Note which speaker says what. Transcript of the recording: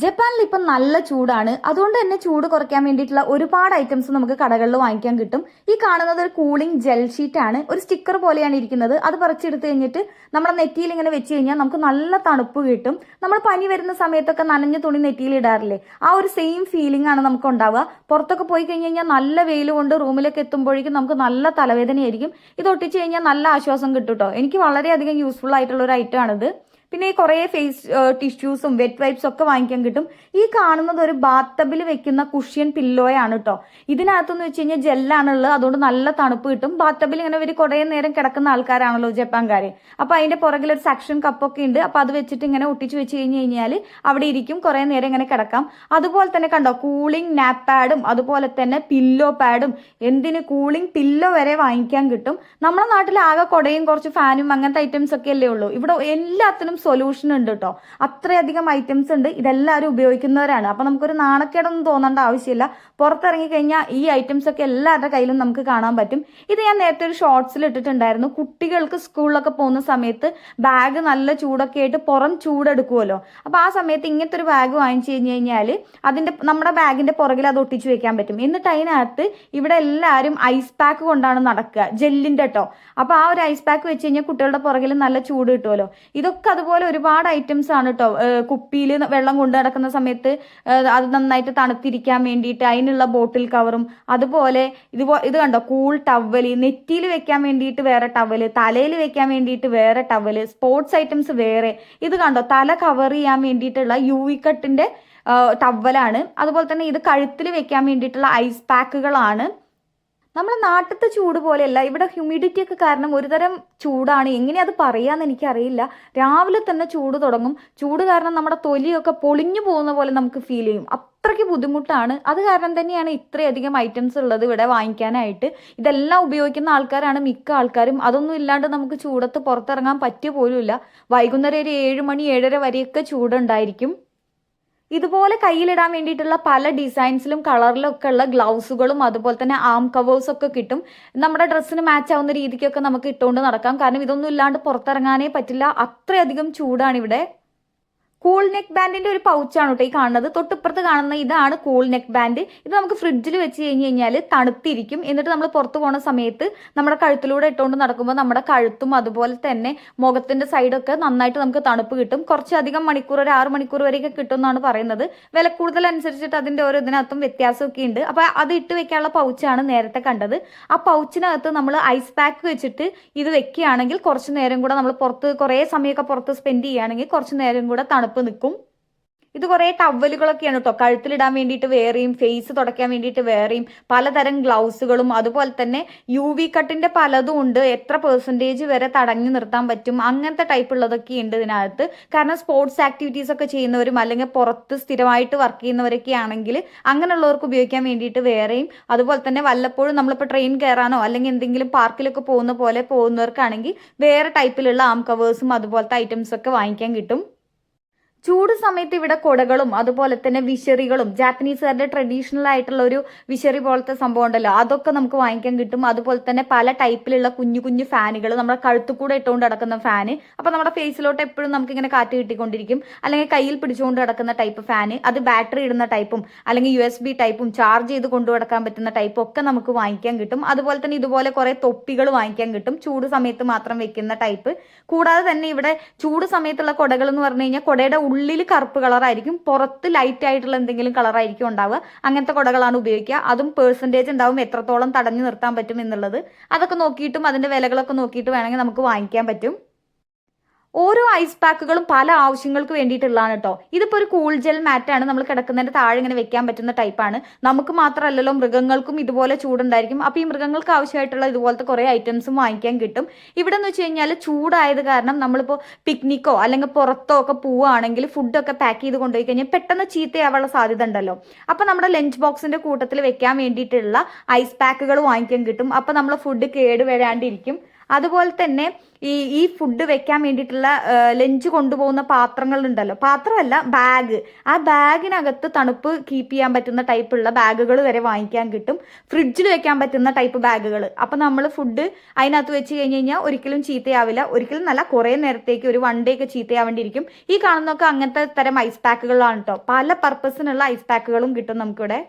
Speaker 1: ജപ്പാനിൽ ഇപ്പം നല്ല ചൂടാണ്. അതുകൊണ്ട് തന്നെ ചൂട് കുറയ്ക്കാൻ വേണ്ടിയിട്ടുള്ള ഒരുപാട് ഐറ്റംസ് നമുക്ക് കടകളിൽ വാങ്ങിക്കാൻ കിട്ടും. ഈ കാണുന്നത് ഒരു കൂളിംഗ് ജെൽ ഷീറ്റ് ആണ്. ഒരു സ്റ്റിക്കർ പോലെയാണ് ഇരിക്കുന്നത്. അത് പറിച്ചെടുത്ത് കഴിഞ്ഞിട്ട് നമ്മുടെ നെറ്റിയിൽ ഇങ്ങനെ വെച്ച് കഴിഞ്ഞാൽ നമുക്ക് നല്ല തണുപ്പ് കിട്ടും. നമ്മൾ പനി വരുന്ന സമയത്തൊക്കെ നനഞ്ഞ തുണി നെറ്റിയിൽ ഇടാറില്ലേ? ആ ഒരു സെയിം ഫീലിംഗ് ആണ് നമുക്ക് ഉണ്ടാവുക. പുറത്തൊക്കെ പോയി കഴിഞ്ഞ് കഴിഞ്ഞാൽ നല്ല വെയിൽ കൊണ്ട് റൂമിലേക്ക് എത്തുമ്പോഴേക്കും നമുക്ക് നല്ല തലവേദനയായിരിക്കും. ഇത് ഒട്ടിച്ച് കഴിഞ്ഞാൽ നല്ല ആശ്വാസം കിട്ടും കേട്ടോ എനിക്ക് വളരെയധികം യൂസ്ഫുൾ ആയിട്ടുള്ള ഒരു ഐറ്റം ആണിത്. പിന്നെ ഈ കുറേ ഫേസ് ടിഷ്യൂസും വെറ്റ് വൈപ്സ് ഒക്കെ വാങ്ങിക്കാൻ കിട്ടും. ഈ കാണുന്നത് ഒരു ബാത്തബിൽ വെക്കുന്ന കുഷ്യൻ പില്ലോയാണ് കേട്ടോ ഇതിനകത്തെന്ന് വെച്ച് കഴിഞ്ഞാൽ ജെല്ലാണുള്ളത് അതുകൊണ്ട് നല്ല തണുപ്പ് കിട്ടും. ബാത്തബിൽ ഇങ്ങനെ ഒരു കുറേ നേരം കിടക്കുന്ന ആൾക്കാരാണല്ലോ ജപ്പാൻകാർ അപ്പോൾ അതിന്റെ പുറകിൽ ഒരു സെക്ഷൻ കപ്പൊക്കെ ഉണ്ട്. അപ്പോൾ അത് വെച്ചിട്ട് ഇങ്ങനെ ഒട്ടിച്ച് വെച്ച് കഴിഞ്ഞ് കഴിഞ്ഞാൽ അവിടെ ഇരിക്കും. കുറേ നേരം ഇങ്ങനെ കിടക്കാം. അതുപോലെ തന്നെ കണ്ടോ കൂളിംഗ് നാപ്പ് പാഡും അതുപോലെ തന്നെ പില്ലോ പാഡും എന്തിന് കൂളിംഗ് പില്ലോ വരെ വാങ്ങിക്കാൻ കിട്ടും. നമ്മുടെ നാട്ടിൽ ആകെ കുടയും കുറച്ച് ഫാനും അങ്ങനത്തെ ഐറ്റംസ് ഒക്കെ അല്ലേ ഉള്ളൂ. ഇവിടെ എല്ലാത്തിനും സൊല്യൂഷൻ ഉണ്ട് കേട്ടോ അത്രയധികം ഐറ്റംസ് ഉണ്ട്. ഇതെല്ലാവരും ഉപയോഗിക്കുന്നവരാണ്. അപ്പോൾ നമുക്കൊരു നാണക്കേടൊന്നും തോന്നേണ്ട ആവശ്യമില്ല. പുറത്തിറങ്ങി കഴിഞ്ഞാൽ ഈ ഐറ്റംസ് ഒക്കെ എല്ലാവരുടെ കയ്യിലും നമുക്ക് കാണാൻ പറ്റും. ഇത് ഞാൻ നേരത്തെ ഒരു ഷോർട്സിൽ ഇട്ടിട്ടുണ്ടായിരുന്നു. കുട്ടികൾക്ക് സ്കൂളിലൊക്കെ പോകുന്ന സമയത്ത് ബാഗ് നല്ല ചൂടൊക്കെ ആയിട്ട് പുറം ചൂടെടുക്കുമല്ലോ അപ്പോൾ ആ സമയത്ത് ഇങ്ങനത്തെ ഒരു ബാഗ് വാങ്ങിച്ചു കഴിഞ്ഞ് കഴിഞ്ഞാൽ അതിന്റെ നമ്മുടെ ബാഗിന്റെ പുറകിൽ അത് ഒട്ടിച്ചു വെക്കാൻ പറ്റും. എന്നിട്ട് അതിനകത്ത് ഇവിടെ എല്ലാവരും ഐസ് പാക്ക് കൊണ്ടാണ് നടക്കുക. ജെല്ലിന്റെ കേട്ടോ അപ്പോൾ ആ ഒരു ഐസ് പാക്ക് വെച്ച് കഴിഞ്ഞാൽ കുട്ടികളുടെ പുറകിൽ നല്ല ചൂട് കിട്ടുമല്ലോ ഇതൊക്കെ അതുപോലെ ഒരുപാട് ഐറ്റംസ് ആണ് കേട്ടോ കുപ്പിയിൽ വെള്ളം കൊണ്ടു നടക്കുന്ന സമയത്ത് അത് നന്നായിട്ട് തണുത്തിരിക്കാൻ വേണ്ടിയിട്ട് അതിനുള്ള ബോട്ടിൽ കവറും അതുപോലെ ഇതുപോ ഇത് കണ്ടോ? കൂൾ ടവൽ നെറ്റിയിൽ വെക്കാൻ വേണ്ടിയിട്ട് വേറെ ടവൽ തലയിൽ വെക്കാൻ വേണ്ടിയിട്ട് വേറെ ടവൽ സ്പോർട്സ് ഐറ്റംസ് വേറെ. ഇത് കണ്ടോ? തല കവർ ചെയ്യാൻ വേണ്ടിയിട്ടുള്ള യു വി കട്ടിന്റെ ടവലാണ് അതുപോലെ തന്നെ ഇത് കഴുത്തിൽ വെക്കാൻ വേണ്ടിയിട്ടുള്ള ഐസ് പാക്കുകളാണ് നമ്മുടെ നാട്ടിലത്തെ ചൂട് പോലെയല്ല. ഇവിടെ ഹ്യൂമിഡിറ്റി ഒക്കെ കാരണം ഒരുതരം ചൂടാണ്. എങ്ങനെ അത് പറയാന്ന് എനിക്കറിയില്ല. രാവിലെ തന്നെ ചൂട് തുടങ്ങും. ചൂട് കാരണം നമ്മുടെ തൊലിയൊക്കെ പൊളിഞ്ഞു പോകുന്ന പോലെ നമുക്ക് ഫീൽ ചെയ്യും. അത്രയ്ക്ക് ബുദ്ധിമുട്ടാണ്. അത് കാരണം തന്നെയാണ് ഇത്രയധികം ഐറ്റംസ് ഉള്ളത് ഇവിടെ വാങ്ങിക്കാനായിട്ട്. ഇതെല്ലാം ഉപയോഗിക്കുന്ന ആൾക്കാരാണ് മിക്ക ആൾക്കാരും. അതൊന്നും ഇല്ലാണ്ട് നമുക്ക് ചൂടത്ത് പുറത്തിറങ്ങാൻ പറ്റിയ പോലുമില്ല വൈകുന്നേരം ഒരു ഏഴ് മണി ഏഴര വരെയൊക്കെ ചൂടുണ്ടായിരിക്കും. ഇതുപോലെ കയ്യിലിടാൻ വേണ്ടിയിട്ടുള്ള പല ഡിസൈൻസിലും കളറിലും ഒക്കെ ഉള്ള ഗ്ലൗസുകളും അതുപോലെ തന്നെ ആം കവേഴ്സും ഒക്കെ കിട്ടും. നമ്മുടെ ഡ്രസ്സിന് മാച്ച് ആവുന്ന രീതിക്കൊക്കെ നമുക്ക് ഇട്ടുകൊണ്ട് നടക്കാം. കാരണം ഇതൊന്നും ഇല്ലാണ്ട് പുറത്തിറങ്ങാനേ പറ്റില്ല. അത്രയധികം ചൂടാണ് ഇവിടെ കൂൾ നെക്ക് ബാൻഡിന്റെ ഒരു പൗച്ചാണ് കേട്ടോ ഈ കാണുന്നത്. തൊട്ടിപ്പുറത്ത് കാണുന്ന ഇതാണ് കൂൾ നെക്ക് ബാൻഡ് ഇത് നമുക്ക് ഫ്രിഡ്ജിൽ വെച്ച് കഴിഞ്ഞ് കഴിഞ്ഞാൽ തണുത്തിരിക്കും. എന്നിട്ട് നമ്മൾ പുറത്ത് പോകുന്ന സമയത്ത് നമ്മുടെ കഴുത്തിലൂടെ ഇട്ടുകൊണ്ട് നടക്കുമ്പോൾ നമ്മുടെ കഴുത്തും അതുപോലെ തന്നെ മുഖത്തിന്റെ സൈഡൊക്കെ നന്നായിട്ട് നമുക്ക് തണുപ്പ് കിട്ടും. കുറച്ചധികം മണിക്കൂർ ഒരു ആറ് മണിക്കൂർ വരെയൊക്കെ കിട്ടും എന്നാണ് പറയുന്നത്. വില കൂടുതൽ അനുസരിച്ചിട്ട് അതിന്റെ ഓരോ ഇതിനകത്തും വ്യത്യാസമൊക്കെ ഉണ്ട്. അപ്പൊ അത് ഇട്ട് വെക്കാനുള്ള പൗച്ചാണ് നേരത്തെ കണ്ടത്. ആ പൗച്ചിനകത്ത് നമ്മൾ ഐസ് പാക്ക് വെച്ചിട്ട് ഇത് വെക്കുകയാണെങ്കിൽ കുറച്ച് നേരം കൂടെ നമ്മൾ പുറത്ത് കുറേ സമയമൊക്കെ പുറത്ത് സ്പെൻഡ് ചെയ്യുകയാണെങ്കിൽ കുറച്ച് നേരം കൂടെ തണുപ്പ് നിൽക്കും. ഇത് കുറേ ടവലുകളൊക്കെയാണ് കേട്ടോ കഴുത്തിലിടാൻ വേണ്ടിയിട്ട് വേറെയും ഫേസ് തുടയ്ക്കാൻ വേണ്ടിയിട്ട് വേറെയും പലതരം ഗ്ലൗസുകളും അതുപോലെ തന്നെ യു വി കട്ടിന്റെ പലതും ഉണ്ട്. എത്ര പെർസെന്റേജ് വരെ തടഞ്ഞു നിർത്താൻ പറ്റും. അങ്ങനത്തെ ടൈപ്പ് ഉള്ളതൊക്കെ ഉണ്ട് ഇതിനകത്ത്. കാരണം സ്പോർട്സ് ആക്ടിവിറ്റീസ് ഒക്കെ ചെയ്യുന്നവരും അല്ലെങ്കിൽ പുറത്ത് സ്ഥിരമായിട്ട് വർക്ക് ചെയ്യുന്നവരൊക്കെ ആണെങ്കിൽ അങ്ങനെയുള്ളവർക്ക് ഉപയോഗിക്കാൻ വേണ്ടിയിട്ട് വേറെയും അതുപോലെ തന്നെ വല്ലപ്പോഴും നമ്മളിപ്പോൾ ട്രെയിൻ കയറാനോ അല്ലെങ്കിൽ എന്തെങ്കിലും പാർക്കിലൊക്കെ പോകുന്ന പോലെ പോകുന്നവർക്കാണെങ്കിൽ വേറെ ടൈപ്പിലുള്ള ആം കവേഴ്സും അതുപോലത്തെ ഐറ്റംസ് ഒക്കെ വാങ്ങിക്കാൻ കിട്ടും. ചൂട് സമയത്ത് ഇവിടെ കൊടകളും അതുപോലെ തന്നെ വിശറികളും ജാപ്പനീസുകാരുടെ ട്രഡീഷണൽ ആയിട്ടുള്ള ഒരു വിശറി പോലത്തെ സംഭവം ഉണ്ടല്ലോ. അതൊക്കെ നമുക്ക് വാങ്ങിക്കാൻ കിട്ടും. അതുപോലെ തന്നെ പല ടൈപ്പിലുള്ള കുഞ്ഞു കുഞ്ഞു ഫാനുകൾ നമ്മുടെ കഴുത്തു കൂടെ ഇട്ടുകൊണ്ട് നടക്കുന്ന ഫാന്. അപ്പൊ നമ്മുടെ ഫേസിലോട്ട് എപ്പോഴും നമുക്ക് ഇങ്ങനെ കാറ്റ് കിട്ടിക്കൊണ്ടിരിക്കും. അല്ലെങ്കിൽ കയ്യിൽ പിടിച്ചുകൊണ്ട് നടക്കുന്ന ടൈപ്പ് ഫാന് അത് ബാറ്ററി ഇടുന്ന ടൈപ്പും അല്ലെങ്കിൽ യു എസ് ബി ടൈപ്പും ചാർജ് ചെയ്ത് കൊണ്ടു നടക്കാൻ പറ്റുന്ന ടൈപ്പും ഒക്കെ നമുക്ക് വാങ്ങിക്കാൻ കിട്ടും. അതുപോലെ തന്നെ ഇതുപോലെ കുറെ തൊപ്പികൾ വാങ്ങിക്കാൻ കിട്ടും. ചൂട് സമയത്ത് മാത്രം വെക്കുന്ന ടൈപ്പ് കൂടാതെ തന്നെ ഇവിടെ ചൂട് സമയത്തുള്ള കൊടകൾ എന്ന് പറഞ്ഞു കഴിഞ്ഞാൽ കുടയുടെ ഉള്ളിൽ കറുപ്പ് കളറായിരിക്കും പുറത്ത് ലൈറ്റ് ആയിട്ടുള്ള എന്തെങ്കിലും കളറായിരിക്കും ഉണ്ടാവുക. അങ്ങനത്തെ കുടകളാണ് ഉപയോഗിക്കുക. അതും പേഴ്സന്റേജ് ഉണ്ടാവും എത്രത്തോളം തടഞ്ഞു നിർത്താൻ പറ്റും എന്നുള്ളത്. അതൊക്കെ നോക്കിയിട്ടും അതിന്റെ വിലകളൊക്കെ നോക്കിയിട്ട് വേണമെങ്കിൽ നമുക്ക് വാങ്ങിക്കാൻ പറ്റും. ഓരോ ഐസ് പാക്കുകളും പല ആവശ്യങ്ങൾക്ക് വേണ്ടിയിട്ടുള്ളതാണ് കേട്ടോ ഇതിപ്പോൾ ഒരു കൂൾ ജെൽ മാറ്റാണ് നമ്മൾ കിടക്കുന്നതിന്റെ താഴെ ഇങ്ങനെ വെക്കാൻ പറ്റുന്ന ടൈപ്പാണ് നമുക്ക് മാത്രമല്ലല്ലോ മൃഗങ്ങൾക്കും ഇതുപോലെ ചൂടുണ്ടായിരിക്കും. അപ്പോൾ ഈ മൃഗങ്ങൾക്ക് ആവശ്യമായിട്ടുള്ള ഇതുപോലത്തെ കുറേ ഐറ്റംസും വാങ്ങിക്കാൻ കിട്ടും. ഇവിടെ എന്ന് വെച്ച് കഴിഞ്ഞാൽ ചൂടായത് കാരണം നമ്മളിപ്പോൾ പിക്നിക്കോ അല്ലെങ്കിൽ പുറത്തോ ഒക്കെ പോവുകയാണെങ്കിൽ ഫുഡൊക്കെ പാക്ക് ചെയ്ത് കൊണ്ടുപോയി കഴിഞ്ഞാൽ പെട്ടെന്ന് ചീത്തയാവാനുള്ള സാധ്യത ഉണ്ടല്ലോ. അപ്പോൾ നമ്മുടെ ലഞ്ച് ബോക്സിന്റെ കൂട്ടത്തിൽ വെക്കാൻ വേണ്ടിയിട്ടുള്ള ഐസ് പാക്കുകൾ വാങ്ങിക്കാൻ കിട്ടും. അപ്പോൾ നമ്മൾ ഫുഡ് കേട് വരാണ്ടിരിക്കും അതുപോലെ തന്നെ ഈ ഈ ഫുഡ് വെക്കാൻ വേണ്ടിയിട്ടുള്ള ലഞ്ച് കൊണ്ടുപോകുന്ന പാത്രങ്ങൾ ഉണ്ടല്ലോ പാത്രമല്ല ബാഗ് ആ ബാഗിനകത്ത് തണുപ്പ് കീപ്പ് ചെയ്യാൻ പറ്റുന്ന ടൈപ്പുള്ള ബാഗുകൾ വരെ വാങ്ങിക്കാൻ കിട്ടും. ഫ്രിഡ്ജിൽ വെക്കാൻ പറ്റുന്ന ടൈപ്പ് ബാഗുകൾ അപ്പം നമ്മൾ ഫുഡ് അതിനകത്ത് വെച്ച് കഴിഞ്ഞ് കഴിഞ്ഞാൽ ഒരിക്കലും ചീത്തയാവില്ല. ഒരിക്കലും നല്ല കുറേ നേരത്തേക്ക് ഒരു വൺ ഡേ ഒക്കെ ചീത്തയാവേണ്ടിയിരിക്കും. ഈ കാണുന്നൊക്കെ അങ്ങനത്തെ തരം ഐസ് പാക്കുകളാണ് കേട്ടോ പല പർപ്പസിനുള്ള ഐസ് പാക്കുകളും കിട്ടും നമുക്കിവിടെ.